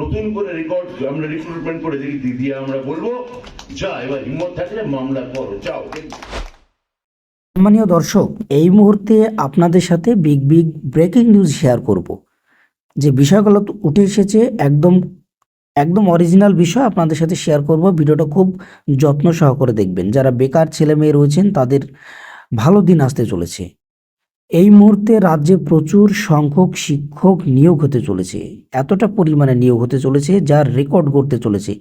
নতুন করে রেকর্ড আমরা রিক্রুটমেন্ট করে দিদি, আমরা বলব, যা, এবার হিম্মত থাকলে মামলা করো, যাও। সম্মানীয় দর্শক, এই মুহূর্তে আপনাদের সাথে big big breaking news share করব। যে বিষয়গুলো উঠে এসেছে, একদম একদম অরিজিনাল বিষয় আপনাদের সাথে শেয়ার করব। ভিডিওটা খুব যত্ন সহকারে দেখবেন। যারা বেকার ছেলে মেয়ে রয়েছেন, তাদের ভালো দিন আসতে চলেছে। এই মুহূর্তে রাজ্যে প্রচুর সংখ্যক শিক্ষক নিয়োগ হতে চলেছে। এতটা পরিমাণে নিয়োগ হতে চলেছে যার রেকর্ড করতে চলেছে।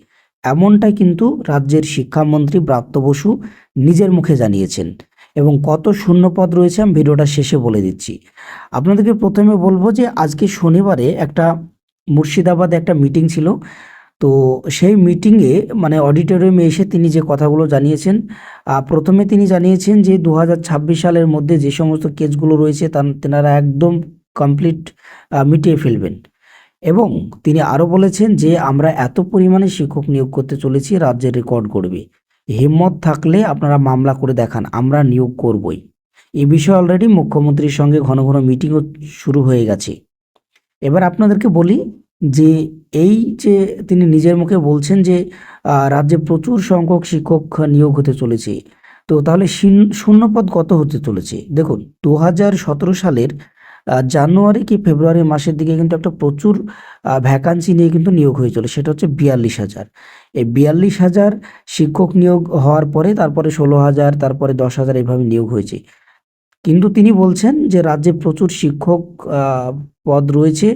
এমনটাই কিন্তু রাজ্যের শিক্ষামন্ত্রী ব্রাত্য বসু নিজের মুখে জানিয়েছেন এবং কত শূন্যপদ রয়েছে আমি ভিডিওটা শেষে বলে দিচ্ছি। আপনাদেরকে প্রথমে বলব যে আজকে শনিবারে একটা মুর্শিদাবাদে একটা মিটিং ছিল। তো সেই মিটিংয়ে মানে অডিটোরিয়ামে এসে তিনি যে কথাগুলো জানিয়েছেন প্রথমে তিনি জানিয়েছেন যে দু হাজার ছাব্বিশ সালের মধ্যে যে সমস্ত কেসগুলো রয়েছে তা তেনারা একদম কমপ্লিট মিটিয়ে ফেলবেন। এবং তিনি আরও বলেছেন যে, আমরা এত পরিমাণে শিক্ষক নিয়োগ করতে চলেছি রাজ্যের রেকর্ড করবে হিম্মত থাকলে আপনারা মামলা করে দেখান, আমরা নিয়োগ করবই। এ বিষয়ে অলরেডি মুখ্যমন্ত্রীর সঙ্গে ঘন ঘন মিটিংও শুরু হয়ে গেছে। এবার আপনাদেরকে বলি যে এই যে তিনি নিজের মুখে বলছেন যে রাজ্যে প্রচুর সংখ্যক শিক্ষক নিয়োগ হতে চলেছে। তো তাহলে শূন্যপদ কত হতে চলেছে? দেখুন দু হাজার সতেরো সালের জানুয়ারি কি ফেব্রুয়ারি মাসের দিকে কিন্তু একটা প্রচুর ভ্যাকান্সি নিয়ে কিন্তু নিয়োগ হয়েছিল, সেটা হচ্ছে বিয়াল্লিশ হাজার। এই বিয়াল্লিশ হাজার শিক্ষক নিয়োগ হওয়ার পরে তারপরে ষোলো হাজার, তারপরে দশ হাজার এভাবে নিয়োগ হয়েছে। কিন্তু তিনি বলছেন যে রাজ্যে প্রচুর শিক্ষক পদ রয়েছে।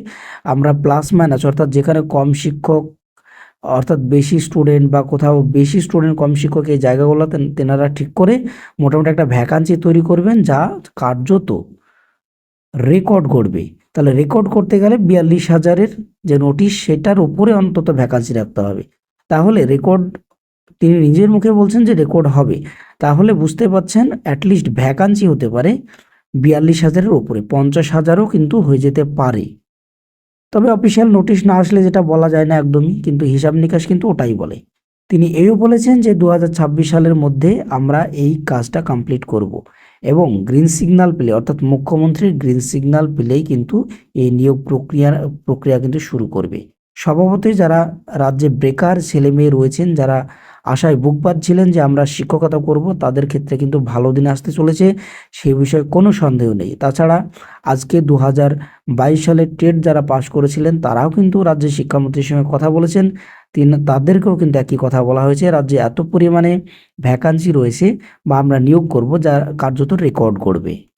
আমরা প্লাস মাইনাস অর্থাৎ যেখানে কম শিক্ষক, অর্থাৎ বেশি স্টুডেন্ট বা কোথাও বেশি স্টুডেন্ট কম শিক্ষক এই জায়গাগুলো তেনারা ঠিক করে মোটামুটি একটা ভ্যাকান্সি তৈরি করবেন যা কার্যত রেকর্ড করবে তাহলে রেকর্ড করতে গেলে বিয়াল্লিশ হাজারের যে নোটিশ সেটার উপরে অন্তত ভ্যাকান্সি রাখতে হবে। তাহলে রেকর্ড তিনি নিজের মুখে বলছেন যে রেকর্ড হবে। তাহলে বুঝতে পারছেন অ্যাটলিস্ট ভ্যাকান্সি হতে পারে। বিয়াল্লিশ হাজারের ওপরে, পঞ্চাশ হাজারও কিন্তু হয়ে যেতে পারে। তবে অফিসিয়াল নোটিশ না আসলে যেটা বলা যায় না একদমই, কিন্তু হিসাব নিকাশ কিন্তু ওটাই বলে। তিনি এও বলেছেন যে দু হাজার ছাব্বিশ সালের মধ্যে আমরা এই কাজটা কমপ্লিট করব এবং গ্রিন সিগন্যাল পেলে, অর্থাৎ মুখ্যমন্ত্রীর গ্রিন সিগন্যাল পেলেই কিন্তু এই নিয়োগ প্রক্রিয়া প্রক্রিয়া কিন্তু শুরু করবে। স্বভাবতই যারা রাজ্যে বেকার ছেলে মেয়ে রয়েছেন, যারা আশায় বুক পাচ্ছিলেন যে আমরা শিক্ষকতা করব, তাদের ক্ষেত্রে কিন্তু ভালো দিন আসতে চলেছে সেই বিষয়ে কোনো সন্দেহ নেই। তাছাড়া আজকে দু হাজার বাইশ সালে টেট যারা পাশ করেছিলেন, তারাও কিন্তু রাজ্যের শিক্ষামন্ত্রীর সঙ্গে কথা বলেছেন। তিনি, তাদেরকেও কিন্তু একই কথা বলা হয়েছে, রাজ্যে এত পরিমাণে ভ্যাকান্সি রয়েছে বা আমরা নিয়োগ করব, যা কার্যত রেকর্ড করবে।